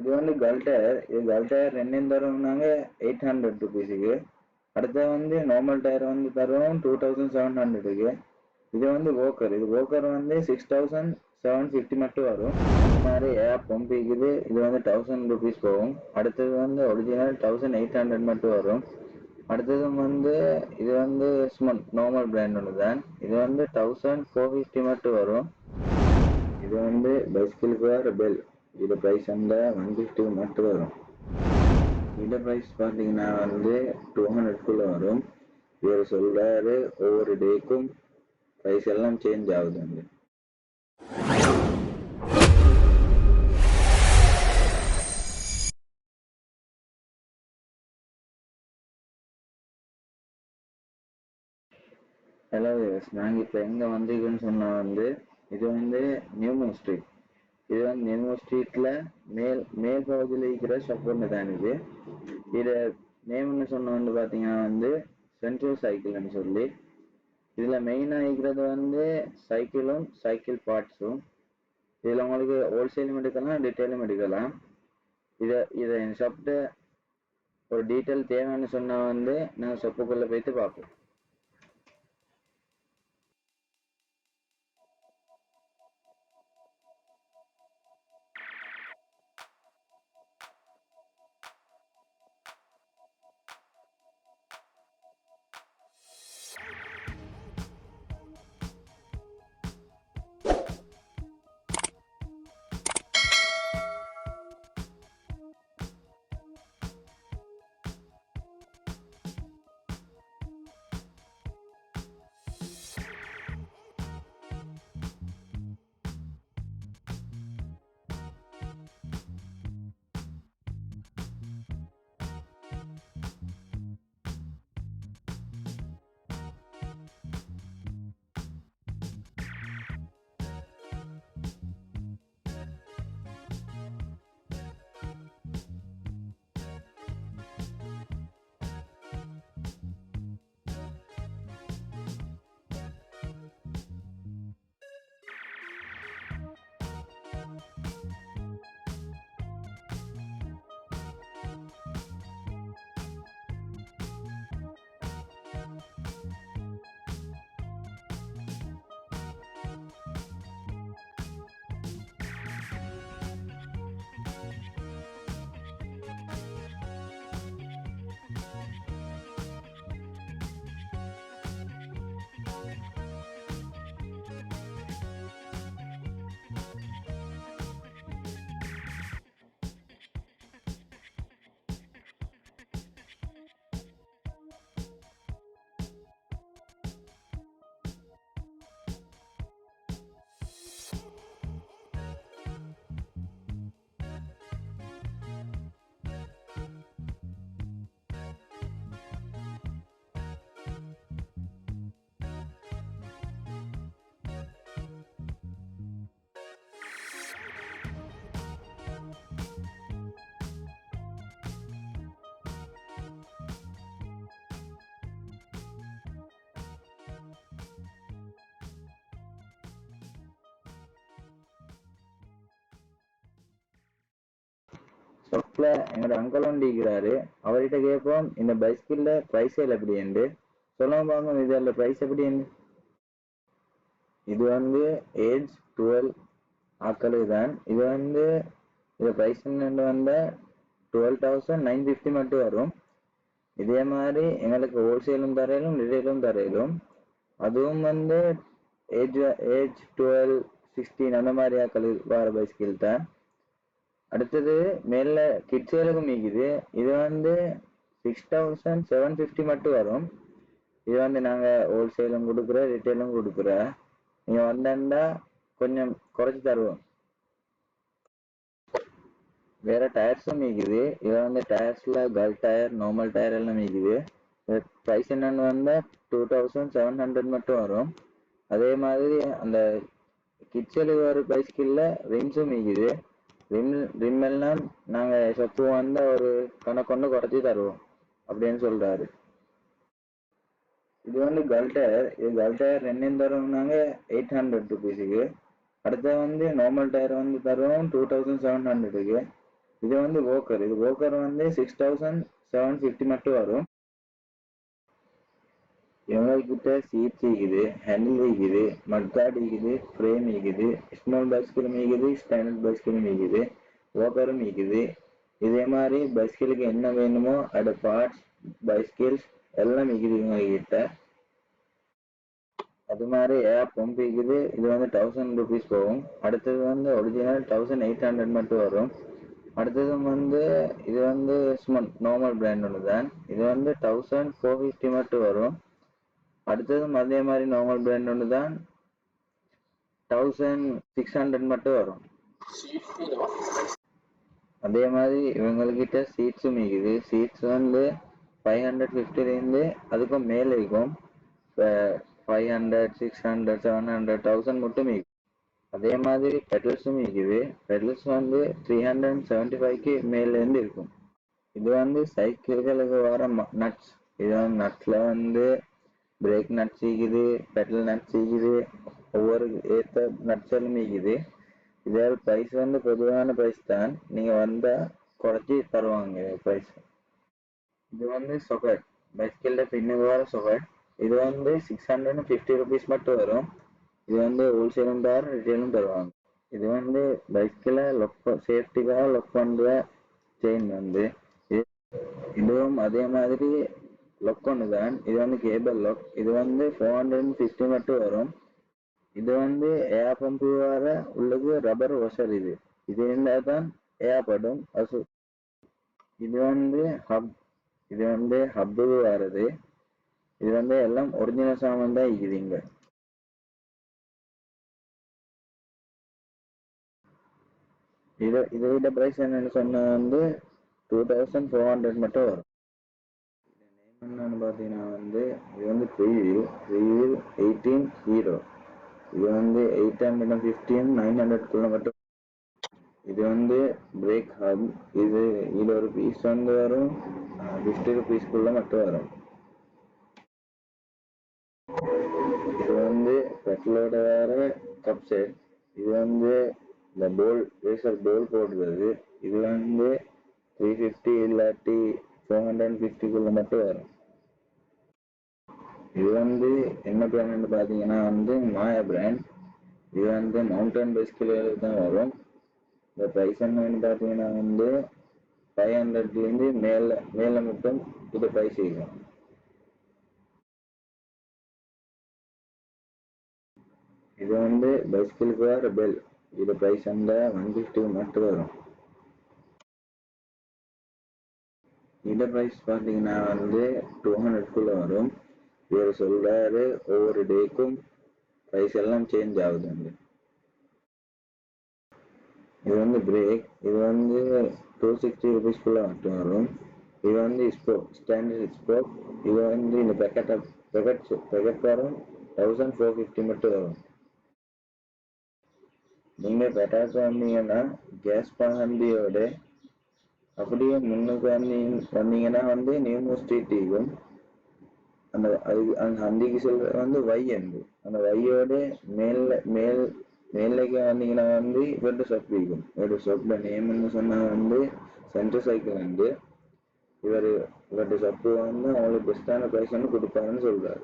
இது வந்து கல் டயர் இது கல் டயர் ரெண்டும் தருவோம்னாங்க எயிட் ஹண்ட்ரட் ருபீஸுக்கு அடுத்து வந்து நார்மல் டயர் வந்து தருவோம் டூ தௌசண்ட் செவன் ஹண்ட்ரடுக்கு இது வந்து ஓக்கர் இது ஓக்கர் வந்து சிக்ஸ் தௌசண்ட் செவன் ஃபிஃப்டி மட்டும் வரும். இந்த மாதிரி ஏர் பம்ப் இருக்குது இது வந்து தௌசண்ட் ருபீஸ் போகும். அடுத்தது வந்து ஒரிஜினல் தௌசண்ட் எயிட் ஹண்ட்ரட் மட்டும் வரும். அடுத்தது வந்து இது வந்து சும்மா நார்மல் பிராண்ட் ஒன்று தான் இது வந்து தௌசண்ட் ஃபோர் ஃபிஃப்டி மட்டும் வரும். இது வந்து பைஸ்கிலுக்கு வர பெல் இது ப்ரைஸ் வந்து ஒன் ஃபிஃப்டி மட்டும் வரும். இந்த ப்ரைஸ் பார்த்தீங்கன்னா வந்து டூ ஹண்ட்ரட்குள்ளே வரும். இவர் சொல்கிறாரு ஒவ்வொரு டேக்கும் ப்ரைஸ் எல்லாம் சேஞ்ச் ஆகுது வந்து. ஹலோ நாங்கள் இப்போ எங்கே வந்திருக்கோன்னு சொன்னால் வந்து இது வந்து நியூமோ ஸ்ட்ரீட் இது வந்து நியூமோ ஸ்ட்ரீட்டில் மேல் மேல் பகுதியில் இருக்கிற ஷாப் ஒன்று தான் இது. இது நேம்னு சொன்ன வந்து பார்த்தீங்கன்னா வந்து சென்ட்ரல் சைக்கிள்னு சொல்லி. இதில் மெயினாக இருக்கிறது வந்து சைக்கிளும் சைக்கிள் பார்ட்ஸும் இதில் உங்களுக்கு ஹோல்சேலும் எடுக்கலாம் டீட்டெயிலும் எடுக்கலாம் இதை இதை என் ஷாப்ட்டு ஒரு டீட்டெயில் தேவைன்னு சொன்னால் வந்து நாங்கள் ஷாப்புக்குள்ளே போயிட்டு பார்ப்போம். வீட்டில் எங்களோட அங்கிள் ஒன்று இருக்கிறாரு அவர்கிட்ட கேட்போம் இந்த பைஸ்கில்ல ப்ரைஸ் எப்படி என்று சொல்லுங்க இது அதில் ப்ரைஸ் எப்படி என்று இது வந்து ஏஜ் டுவெல் ஆக்களுக்கு தான். இது வந்து இது ப்ரைஸ் வந்து டுவெல் தௌசண்ட் நைன் ஃபிஃப்டி மட்டும் வரும். இதே மாதிரி எங்களுக்கு ஹோல்சேலும் தரையிலும் ரிட்டைலும் தரையிலும் அதுவும் வந்து ஏஜ் ஏஜ் டுவெல் சிக்ஸ்டீன் அந்த மாதிரி ஆக்கள் வர பைஸ்கில் தான் அடுத்தது மேல கிட்ஸுகளுக்கும் மீக்குது இது வந்து சிக்ஸ் தௌசண்ட் செவன் ஃபிஃப்டி மட்டும் வரும். இது வந்து நாங்கள் ஹோல்சேலும் கொடுக்குறோம் ரிட்டைலும் கொடுக்குறோம். நீங்கள் வந்தா கொஞ்சம் குறைச்சி தருவோம். வேற டயர்ஸும் மீக்குது இது வந்து டயர்ஸில் கல் டயர் நார்மல் டயர் எல்லாம் மீக்குது ப்ரைஸ் என்னன்னு வந்தால் டூ தௌசண்ட் செவன் ஹண்ட்ரட் மட்டும் வரும். அதே மாதிரி அந்த கிட்ஸலுக்கு வர பைஸ்கில்ல ரிம்ஸும் மீக்குது ரிம் ரிம் எல்லாம் நாங்கள் சொப்பு ஒரு கணக்கொண்டு குறைச்சி தருவோம் அப்படின்னு சொல்றாரு. இது வந்து கல் டயர் இது கல் டயர் ரெண்டும் தருவோம்னாங்க எயிட் ஹண்ட்ரட் ருபீஸுக்கு அடுத்து வந்து நார்மல் டயர் வந்து தருவோம் டூ தௌசண்ட் செவன் ஹண்ட்ரடுக்கு இது வந்து வோக்கர் இது வோக்கர் வந்து சிக்ஸ் தௌசண்ட் செவன் ஃபிஃப்டி மட்டும் வரும். இவங்ககிட்ட சீட் இருக்குது ஹேண்டில் இருக்குது மட்கார்டு இருக்குது ஃப்ரேம் இருக்குது ஸ்மால் பைஸ்கிலும் இருக்குது ஸ்டாண்டர்ட் பைஸ்கிலும் இருக்குது வோக்கரும் இருக்குது இதே மாதிரி பைஸ்கிலுக்கு என்ன வேணுமோ அதோட பார்ட்ஸ் பைஸ்கில்ஸ் எல்லாம் இருக்குது இவங்க கிட்ட அது மாதிரி ஏர் பம்ப் இருக்குது இது வந்து தௌசண்ட் ருபீஸ் போகும். அடுத்தது வந்து ஒரிஜினல் தௌசண்ட் எயிட் ஹண்ட்ரட் மட்டும் வரும். அடுத்தது வந்து இது வந்து சும்மா நார்மல் பிராண்ட் ஒன்று தான் இது வந்து தௌசண்ட் ஃபோர் ஃபிஃப்டி மட்டும் வரும். அடுத்ததும் அதே மாதிரி நார்மல் பிராண்ட் ஒன்று தான் தௌசண்ட் சிக்ஸ் ஹண்ட்ரட் மட்டும் வரும். அதே மாதிரி இவங்கக்கிட்ட சீட்ஸும் இருக்குது. சீட்ஸ் வந்து ஃபைவ் ஹண்ட்ரட் ஃபிஃப்டிலேருந்து அதுக்கும் மேலே இருக்கும். Five hundred six hundred seven hundred thousand மட்டும் இருக்குது. அதே மாதிரி பெட்ரல்ஸும் இருக்குது. பெட்ரல்ஸ் வந்து த்ரீ ஹண்ட்ரட் அண்ட் செவன்ட்டி ஃபைவ்க்கு மேலேருந்து இருக்கும். இது வந்து சைக்கிள்களுக்கு வர நட்ஸ் இது வந்து நட்ஸில் வந்து பிரேக் நட்ஸ் இருக்குது பெட்ரோல் நட்ஸ் இருக்குது ஒவ்வொரு ஏற்ற நட்ஸ் நீக்குது இதில் ப்ரைஸ் வந்து பொதுவான ப்ரைஸ் தான். நீங்கள் வந்தால் குறைச்சி தருவாங்க ப்ரைஸ் இது வந்து சொகட் பைஸ்கிளில் பின்னுக்கு வர சொகட் இது வந்து six hundred and fifty rupees மட்டும் வரும். இது வந்து ஹோல்சேலும் தர ரிட்டைலும் தருவாங்க. இது வந்து பைக்கில் லொக் சேஃப்டிக்காக லொக் பண்ணுற செயின் வந்து. இது இதுவும் அதே மாதிரி லொக் ஒன்று தான். இது வந்து கேபிள் லொக் இது வந்து ஃபோர் ஹண்ட்ரட் அண்ட் ஃபிஃப்டி மட்டும் வரும். இது வந்து ஏர் பம்பு வர உள்ளது ரப்பர் ஒசர் இது. இது இருந்தால் தான் ஏர்படும் அசு இது வந்து ஹப் இது வந்து ஹப்பு வர்றது. இது வந்து எல்லாம் ஒரிஜினல் சாமான் தான் இருக்குது இங்கே. இது இதோட ப்ரைஸ் என்னன்னு சொன்னது வந்து டூ தௌசண்ட் ஃபோர் ஹண்ட்ரட் மட்டும் வரும். என்னன்னு பார்த்தீங்கன்னா வந்து இது வந்து ப்ரீவியூ ப்ரீவியூ எயிட்டீன் ஹீரோ இது வந்து eight hundred and fifteen nine hundred மட்டும். இது வந்து பிரேக் ஹப் இது இது ஒரு பீஸ் வந்து வரும். ஃபிஃப்டி ருபீஸ்க்குள்ள மட்டும் வரும். இது வந்து பெட்ரோலோட வேற கப் செட் இது வந்து இந்த போல் ரேசர் போல் போடுறது. இது வந்து த்ரீ ஃபிஃப்டி இல்லாட்டி ஃபோர் ஹண்ட்ரட் அண்ட் ஃபிஃப்டிக்குள்ள மட்டும் வரும். இது வந்து என்ன பிராண்ட் பார்த்தீங்கன்னா வந்து மாயா பிராண்ட் இது வந்து மவுண்டன் பைஸ்கிள்களுக்கு தான் வரும். இந்த ப்ரைஸ் என்னன்னு பார்த்தீங்கன்னா வந்து ஃபைவ் ஹண்ட்ரட்லேருந்து மேலே மேலே மட்டும் இது ப்ரைஸ் இருக்கும் இது வந்து பைஸ்கிள் ஃபார் பெல் இது ப்ரைஸ் வந்து ஒன் ஃபிஃப்டி மட்டும் வரும். இந்த ப்ரைஸ் பார்த்தீங்கன்னா வந்து டூ ஹண்ட்ரட்குள்ளே வரும். இவர் சொல்கிறாரு ஒவ்வொரு டேக்கும் ப்ரைஸ் எல்லாம் சேஞ்ச் ஆகுது வந்து. இது வந்து பிரேக் இது வந்து டூ சிக்ஸ்டி ருபீஸ்க்குள்ளே மட்டும் வரும். இது வந்து ஸ்போக் ஸ்டாண்டர்ட் ஸ்போக் இது வந்து இந்த பேக்கெட் பேக்கெட் பேக்கெட் வரும். தௌசண்ட் ஃபோர் ஃபிஃப்டி மட்டும் வரும். நீங்கள் பெட்டாக்கு வந்தீங்கன்னா கேஸ் பகந்தியோட அப்படியே முன்னுக்கு வந்தீங்க வந்தீங்கன்னா வந்து நியூமோ ஸ்ட்ரீட் இருக்கும் அந்த அது அந்த ஹந்திக்கு செல்வது வந்து வை அன்பு அந்த வையோட மேல மேல் மேலைக்கு வந்தீங்கன்னா வந்து இவர்கிட்ட ஷாப் இருக்கும் இவருடைய ஷாப்ல நேம்னு சொன்னால் வந்து சென்ட்ரல் சைக்கிள் வந்து இவர் இவருடைய சப்பு வந்து அவங்களுக்கு பெஸ்டான ப்ரைஸ் வந்து கொடுப்பாருன்னு சொல்கிறாரு